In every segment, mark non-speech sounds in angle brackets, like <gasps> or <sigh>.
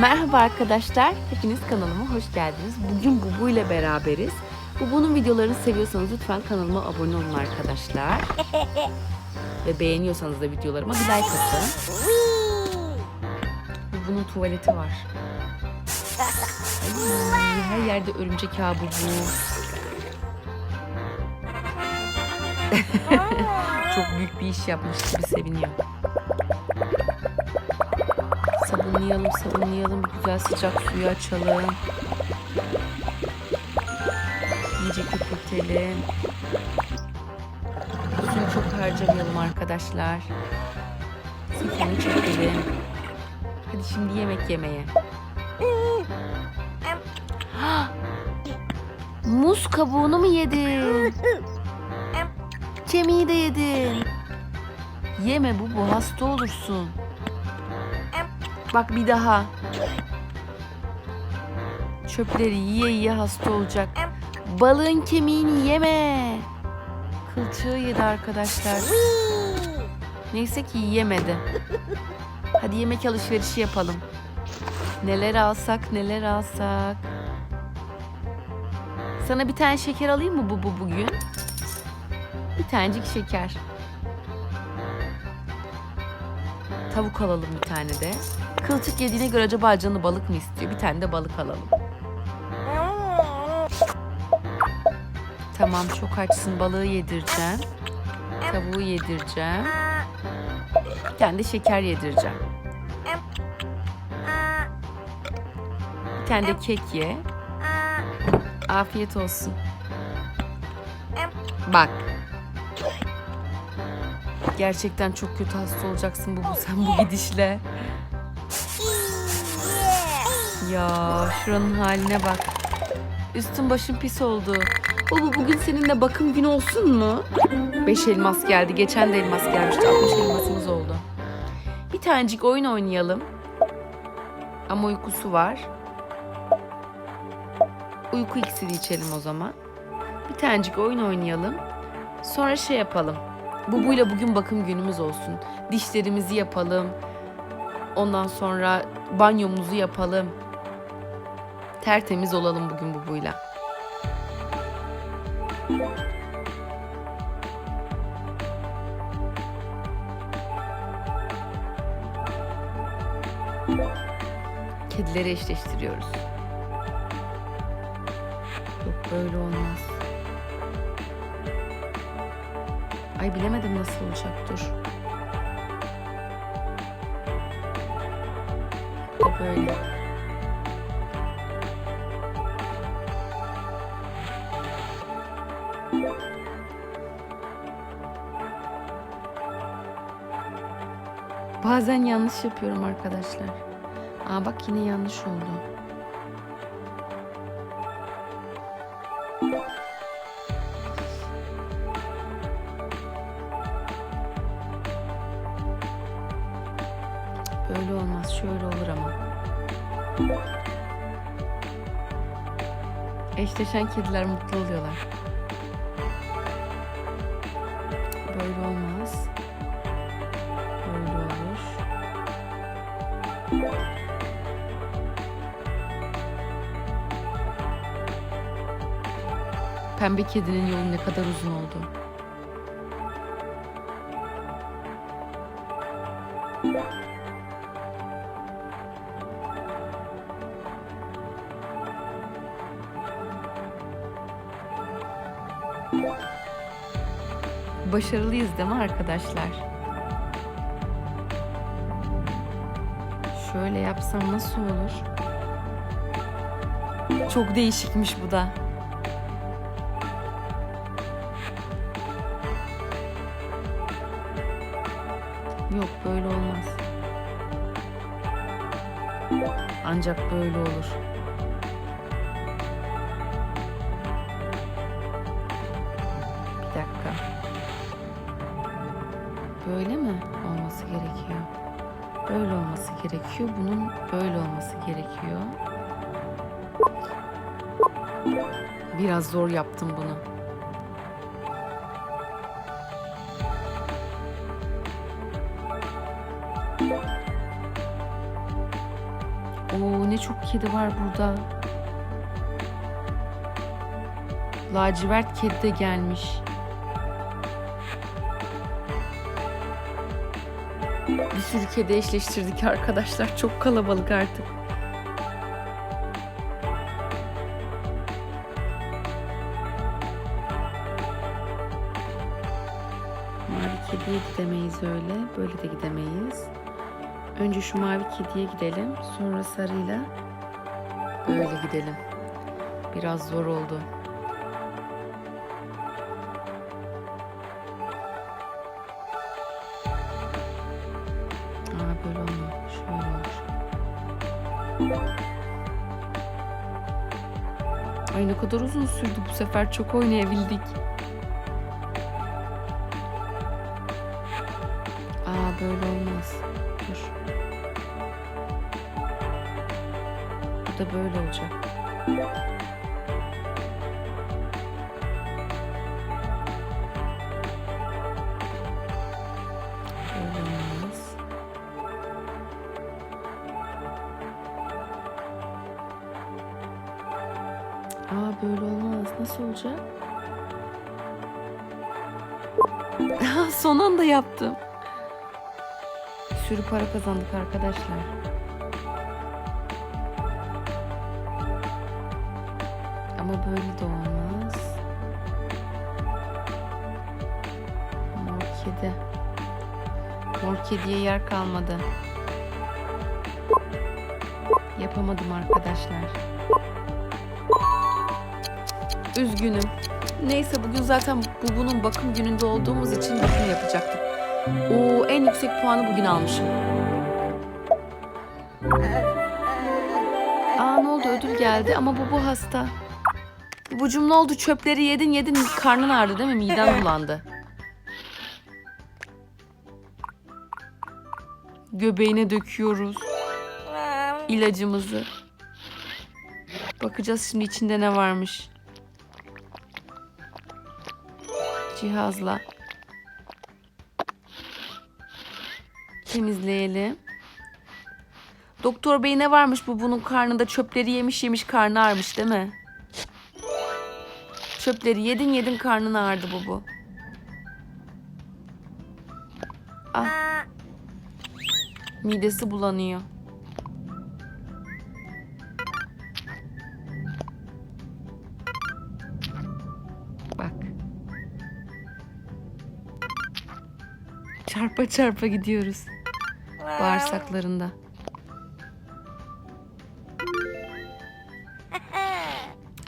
Merhaba arkadaşlar, hepiniz kanalıma hoş geldiniz. Bugün Bubu ile beraberiz. Bubu'nun videolarını seviyorsanız lütfen kanalıma abone olun arkadaşlar. <laughs> Ve beğeniyorsanız da videolarıma bir like atın. Bubu'nun tuvaleti var. Ay, her yerde örümcek ağı Bubu. <laughs> Çok büyük bir iş yapmış gibi seviniyor. Sabunlayalım. Bir güzel sıcak suyu açalım. İyice köpürtelim. Suyu çok harcamayalım arkadaşlar. Sifonu çekelim. Hadi şimdi yemek yemeye. <gasps> Muz kabuğunu mu yedin? <laughs> Kemiği de yedin. Yeme bu, bu hasta olursun. Bak bir daha. Çöpleri yiye yiye hasta olacak. Balığın kemiğini yeme. Kılçığı yedi arkadaşlar. Neyse ki yemedi. Hadi yemek alışverişi yapalım. Neler alsak neler alsak. Sana bir tane şeker alayım mı bu, bu bugün? Bir tanecik şeker. Tavuk alalım bir tane de. Kılçık yediğine göre acaba canı balık mı istiyor? Bir tane de balık alalım. Tamam çok açsın balığı yedireceğim. Tavuğu yedireceğim. Bir tane de şeker yedireceğim. Bir tane de kek ye. Afiyet olsun. Bak. Gerçekten çok kötü hasta olacaksın bu, bu sen bu gidişle. Ya şuranın haline bak. Üstün başın pis oldu. Baba bugün seninle bakım günü olsun mu? Beş elmas geldi. Geçen de elmas gelmişti. 60 elmasımız oldu. Bir tanecik oyun oynayalım. Ama uykusu var. Uyku iksiri içelim o zaman. Bir tanecik oyun oynayalım. Sonra şey yapalım. Bubuyla bugün bakım günümüz olsun. Dişlerimizi yapalım. Ondan sonra banyomuzu yapalım. Tertemiz olalım bugün Bubuyla. Kedileri eşleştiriyoruz. Yok böyle olmaz. Ay bilemedim nasıl olacak dur. Böyle. Bazen yanlış yapıyorum arkadaşlar. Aa bak yine yanlış oldu. Böyle olmaz. Şöyle olur ama. Eşleşen kediler mutlu oluyorlar. Böyle olmaz. Pembe kedinin yolu ne kadar uzun oldu. Başarılıyız değil mi arkadaşlar? Şöyle yapsam nasıl olur? Çok değişikmiş bu da. Yok böyle olmaz. Ancak böyle olur. Bir dakika. Böyle mi olması gerekiyor? Böyle olması gerekiyor. Bunun böyle olması gerekiyor. Biraz zor yaptım bunu. Oo ne çok kedi var burada. Lacivert kedi de gelmiş. Bir sürü kedi eşleştirdik arkadaşlar. Çok kalabalık artık. Mavi kediye gidemeyiz öyle. Böyle de gidemeyiz. Önce şu mavi kediye gidelim. Sonra sarıyla böyle gidelim. Biraz zor oldu. Kadar uzun sürdü bu sefer. Çok oynayabildik. Aa böyle olmaz. Dur. Bu da böyle olacak. Son anda yaptım. Sürü para kazandık arkadaşlar. Ama böyle de olmaz. Mor kedi. Mor kediye yer kalmadı. Yapamadım arkadaşlar. Üzgünüm. Neyse bugün zaten bu bunun bakım gününde olduğumuz için bakım yapacaktık. Oo en yüksek puanı bugün almışım. Aa ne oldu ödül geldi ama bu bu hasta. Bubucum ne oldu çöpleri yedin yedin karnın ağrıdı değil mi miden bulandı. Göbeğine döküyoruz ilacımızı. Bakacağız şimdi içinde ne varmış. Cihazla. Temizleyelim. Doktor bey ne varmış bu bunun karnında çöpleri yemiş yemiş karnı ağrımış değil mi? Çöpleri yedin yedin karnın ağrıdı bu bu. Ah. Midesi bulanıyor. Çarpa çarpa gidiyoruz. Bağırsaklarında. <laughs>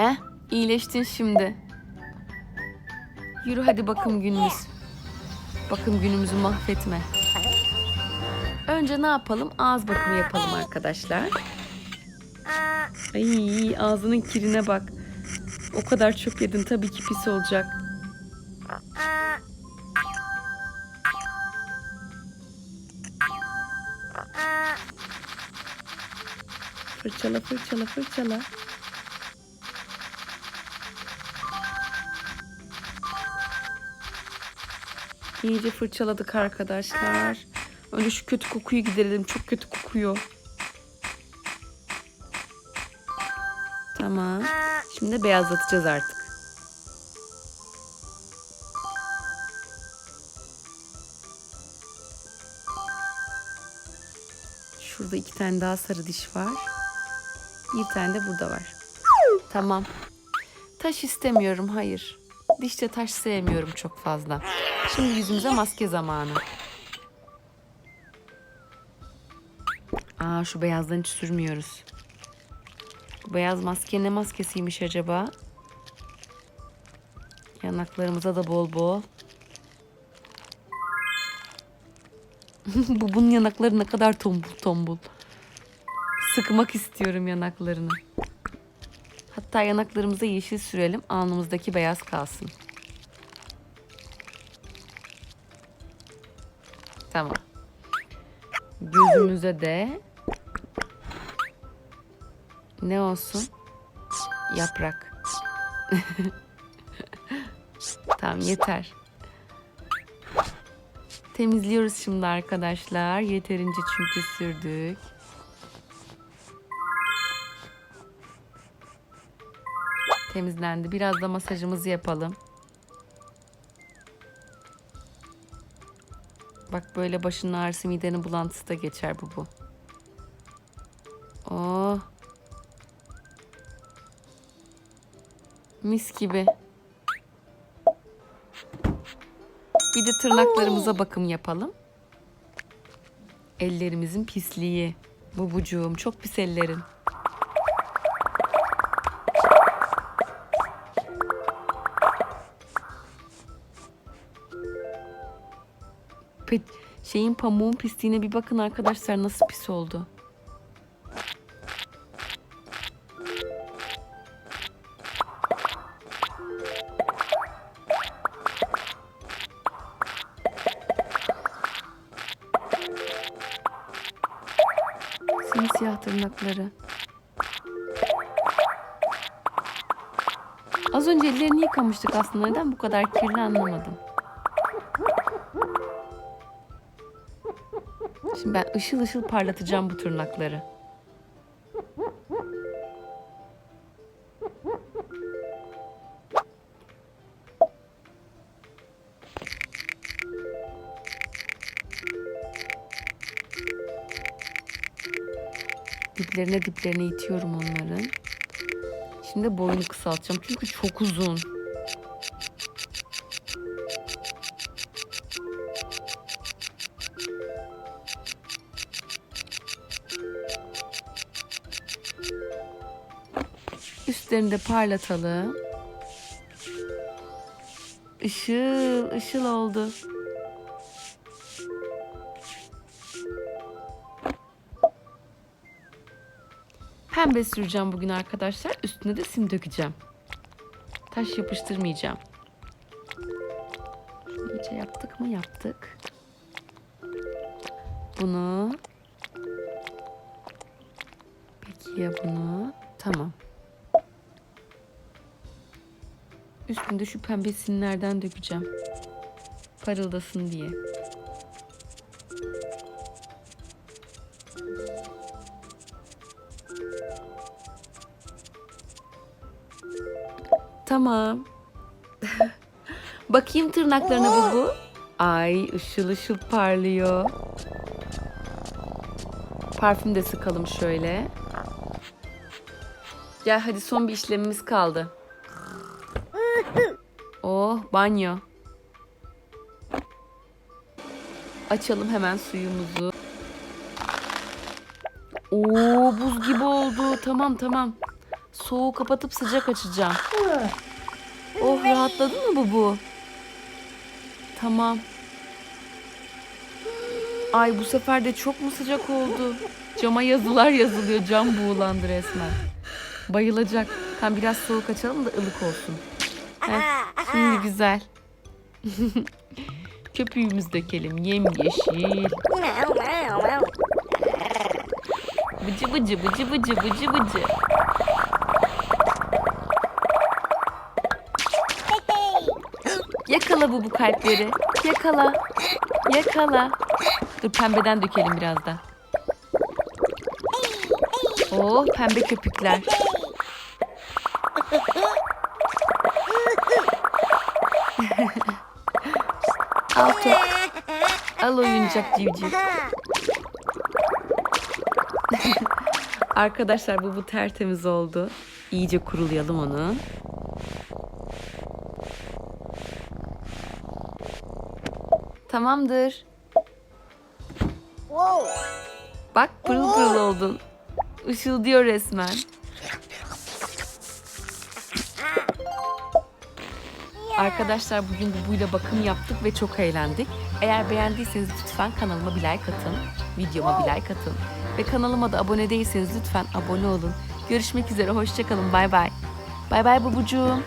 Eh, iyileştin şimdi. Yürü hadi bakım günümüz. Bakım günümüzü mahvetme. Önce ne yapalım? Ağız bakımı yapalım arkadaşlar. Ay ağzının kirine bak. O kadar çok yedin tabii ki pis olacak. Fırçala fırçala fırçala. İyice fırçaladık arkadaşlar. Önce şu kötü kokuyu giderelim. Çok kötü kokuyor. Tamam. Şimdi beyazlatacağız artık. Şurada iki tane daha sarı diş var. Bir tane de burada var. Tamam. Taş istemiyorum, hayır. Dişte taş sevmiyorum çok fazla. Şimdi yüzümüze maske zamanı. Aa şu beyazdan hiç sürmüyoruz. Bu beyaz maske ne maskesiymiş acaba? Yanaklarımıza da bol bol. <laughs> Bu bunun yanakları ne kadar tombul tombul. Sıkmak istiyorum yanaklarını. Hatta yanaklarımıza yeşil sürelim. Alnımızdaki beyaz kalsın. Tamam. Gözümüze de ne olsun? Yaprak. <laughs> tamam yeter. Temizliyoruz şimdi arkadaşlar. Yeterince çünkü sürdük. Temizlendi. Biraz da masajımızı yapalım. Bak böyle başının ağrısı midenin bulantısı da geçer bu bu. Oh. Mis gibi. Bir de tırnaklarımıza bakım yapalım. Ellerimizin pisliği. Bubucuğum çok pis ellerin. Pe- şeyin pamuğun pisliğine bir bakın arkadaşlar nasıl pis oldu. Simsiyah tırnakları. Az önce ellerini yıkamıştık aslında. Neden bu kadar kirli anlamadım. Şimdi ben ışıl ışıl parlatacağım bu tırnakları. Diplerine diplerine itiyorum onların. Şimdi boyunu kısaltacağım çünkü çok uzun. Üstlerini de parlatalım. Işıl, ışıl oldu. Pembe süreceğim bugün arkadaşlar. Üstüne de sim dökeceğim. Taş yapıştırmayacağım. İyice yaptık mı? Yaptık. Bunu. Peki ya bunu? Tamam. Üstünde şu pembe simlerden dökeceğim. Parıldasın diye. Tamam. <laughs> Bakayım tırnaklarına bu bu. Ay ışıl ışıl parlıyor. Parfüm de sıkalım şöyle. Gel hadi son bir işlemimiz kaldı. Oh banyo. Açalım hemen suyumuzu. Oo buz gibi oldu. Tamam tamam. Soğuğu kapatıp sıcak açacağım. Oh rahatladın mı bu bu? Tamam. Ay bu sefer de çok mu sıcak oldu? Cama yazılar yazılıyor. Cam buğulandı resmen. Bayılacak. Tam biraz soğuk açalım da ılık olsun. Heh, şimdi güzel. <laughs> Köpüğümüzü dökelim. Yemyeşil. Bıcı bıcı bıcı bıcı bıcı bıcı. Yakala bu bu kalpleri. Yakala. Yakala. Dur pembeden dökelim biraz da. Oh pembe köpükler. Al top. Al oyuncak civciv. Arkadaşlar bu bu tertemiz oldu. İyice kurulayalım onu. Tamamdır. Bak pırıl pırıl oldun. Işıldıyor resmen. Arkadaşlar bugün buyla bakım yaptık ve çok eğlendik. Eğer beğendiyseniz lütfen kanalıma bir like atın. Videoma bir like atın. Ve kanalıma da abone değilseniz lütfen abone olun. Görüşmek üzere. Hoşçakalın. Bay bay. Bay bay bubucuğum.